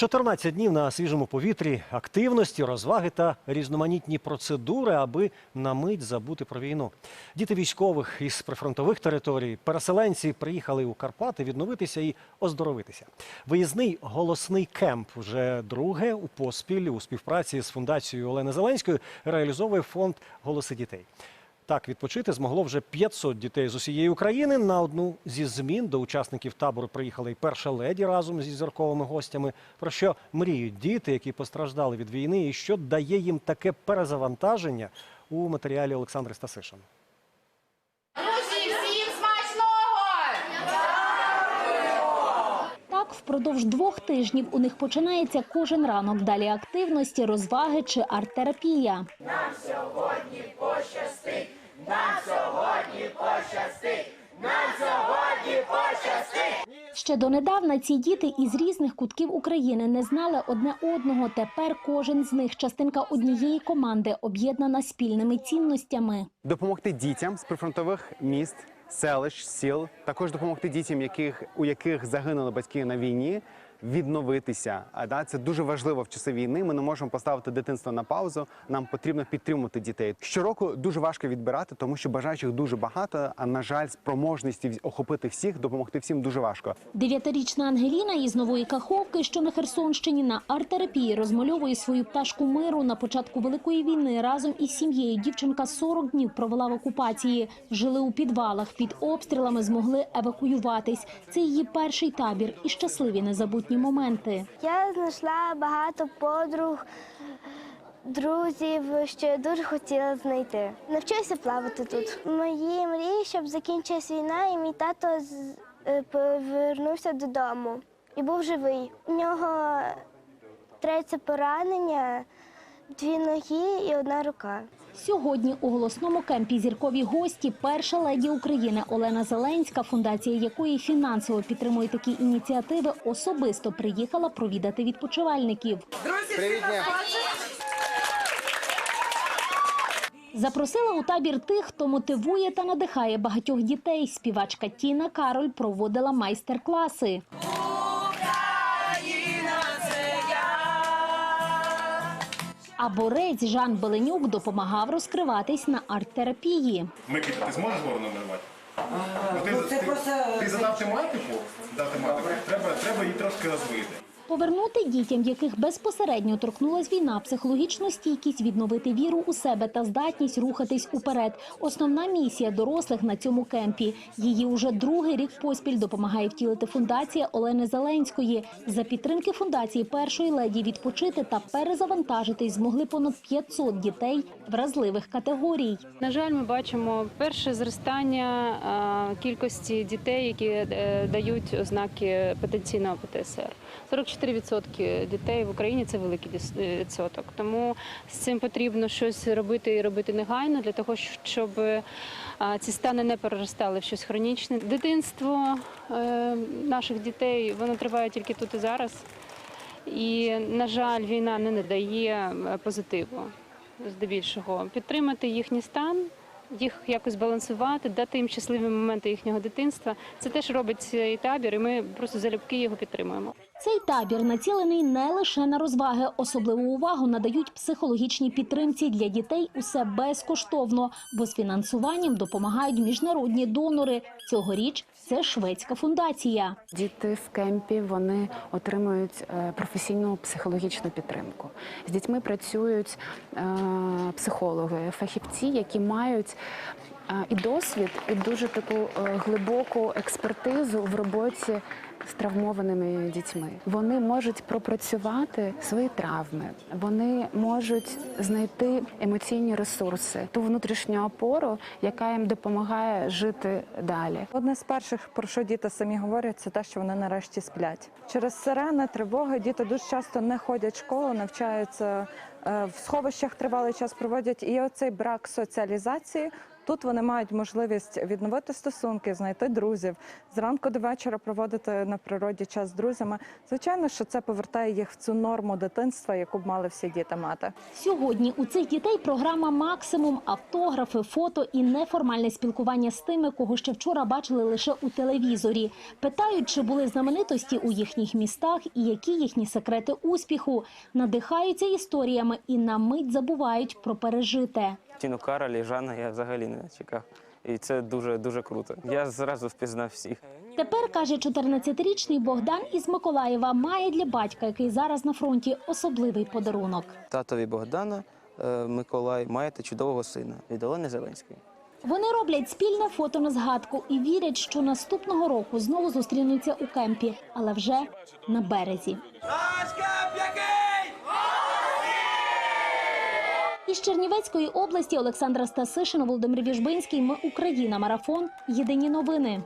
14 днів на свіжому повітрі, активності, розваги та різноманітні процедури, аби на мить забути про війну. Діти військових із прифронтових територій, переселенці приїхали у Карпати відновитися і оздоровитися. Виїзний голосний кемп вже друге у поспіль у співпраці з фундацією Олени Зеленської реалізовує фонд Голоси дітей. Так, відпочити змогло вже 500 дітей з усієї України. На одну зі змін до учасників табору приїхала і перша леді разом зі зірковими гостями. Про що мріють діти, які постраждали від війни, і що дає їм таке перезавантаження у матеріалі Олександри Стасишин. Друзі, всім смачного! Так, впродовж двох тижнів у них починається кожен ранок. Далі активності, розваги чи арт-терапія. Ще донедавна ці діти із різних кутків України не знали одне одного. Тепер кожен з них частинка однієї команди, об'єднана спільними цінностями. допомогти дітям з прифронтових міст, селищ, сіл, також допомогти дітям, яких у яких загинули батьки на війні. Відновитися, а да це дуже важливо в часи війни. Ми не можемо поставити дитинство на паузу. Нам потрібно підтримувати дітей. Щороку дуже важко відбирати, тому що бажаючих дуже багато. А на жаль, спроможності охопити всіх, допомогти всім дуже важко. Дев'ятирічна Ангеліна із нової Каховки, що на Херсонщині, на арт-терапії розмальовує свою пташку миру на початку великої війни. Разом із сім'єю дівчинка 40 днів провела в окупації. Жили у підвалах під обстрілами, змогли евакуюватись. Це її перший табір і щасливі незабутні моменти. Я знайшла багато подруг, друзів, що я дуже хотіла знайти. Навчилася плавати тут. Мої мрії, щоб закінчилась війна, і мій тато е, повернувся додому і був живий. У нього третє поранення, дві ноги і одна рука. Сьогодні у голосному кемпі зіркові гості перша леді України Олена Зеленська, фундація якої фінансово підтримує такі ініціативи, особисто приїхала провідати відпочивальників. Запросила у табір тих, хто мотивує та надихає багатьох дітей. Співачка Тіна Кароль проводила майстер-класи. А борець Жан Беленюк допомагав розкриватись на арт-терапії. Микита, ти зможеш ворону намалювати? Ну, ти, ти, ти задав тематику, Дати тематику, треба, треба її трошки розвити. Повернути дітям, яких безпосередньо торкнулась війна, психологічну стійкість, відновити віру у себе та здатність рухатись уперед. Основна місія дорослих на цьому кемпі. Її уже другий рік поспіль допомагає втілити фундація Олени Зеленської. За підтримки фундації першої леді відпочити та перезавантажитись змогли понад 500 дітей вразливих категорій. На жаль, ми бачимо перше зростання кількості дітей, які е, дають ознаки потенційного ПТСР. 44% дітей в Україні це великий е, відсоток. Тому з цим потрібно щось робити і робити негайно для того, щоб ці стани не переростали в щось хронічне. Дитинство е, наших дітей воно триває тільки тут і зараз. І, на жаль, війна не надає е, позитиву здебільшого. Підтримати їхній стан, їх якось балансувати, дати їм щасливі моменти їхнього дитинства. Це теж робить цей табір, і ми просто залюбки його підтримуємо. Цей табір націлений не лише на розваги. Особливу увагу надають психологічній підтримці для дітей усе безкоштовно, бо з фінансуванням допомагають міжнародні донори. Цьогоріч це шведська фундація. Діти в кемпі вони отримують е, професійну психологічну підтримку. З дітьми працюють е, психологи, фахівці, які мають е, і досвід, і дуже таку глибоку експертизу в роботі з травмованими дітьми. Вони можуть пропрацювати свої травми, вони можуть знайти емоційні ресурси, ту внутрішню опору, яка їм допомагає жити далі. Одне з перших, про що діти самі говорять, це те, що вони нарешті сплять. Через сирени, тривоги діти дуже часто не ходять в школу, навчаються е, в сховищах тривалий час проводять. І оцей брак соціалізації Тут вони мають можливість відновити стосунки, знайти друзів, зранку до вечора проводити на природі час з друзями. Звичайно, що це повертає їх в цю норму дитинства, яку б мали всі діти мати. Сьогодні у цих дітей програма максимум автографи, фото і неформальне спілкування з тими, кого ще вчора бачили лише у телевізорі. Питають, чи були знаменитості у їхніх містах і які їхні секрети успіху. Надихаються історіями і на мить забувають про пережите. Тіну Кароль і Жанна я взагалі не чекав. І це дуже дуже круто. Я зразу впізнав всіх. Тепер каже 14-річний Богдан із Миколаєва має для батька, який зараз на фронті, особливий подарунок. Татові Богдана е, Миколай маєте чудового сина від Олени Зеленської. Вони роблять спільне фото на згадку і вірять, що наступного року знову зустрінуться у кемпі, але вже на березі. Із Чернівецької області Олександра Стасишина, Володимир Віжбинський. Ми Україна. Марафон. Єдині новини.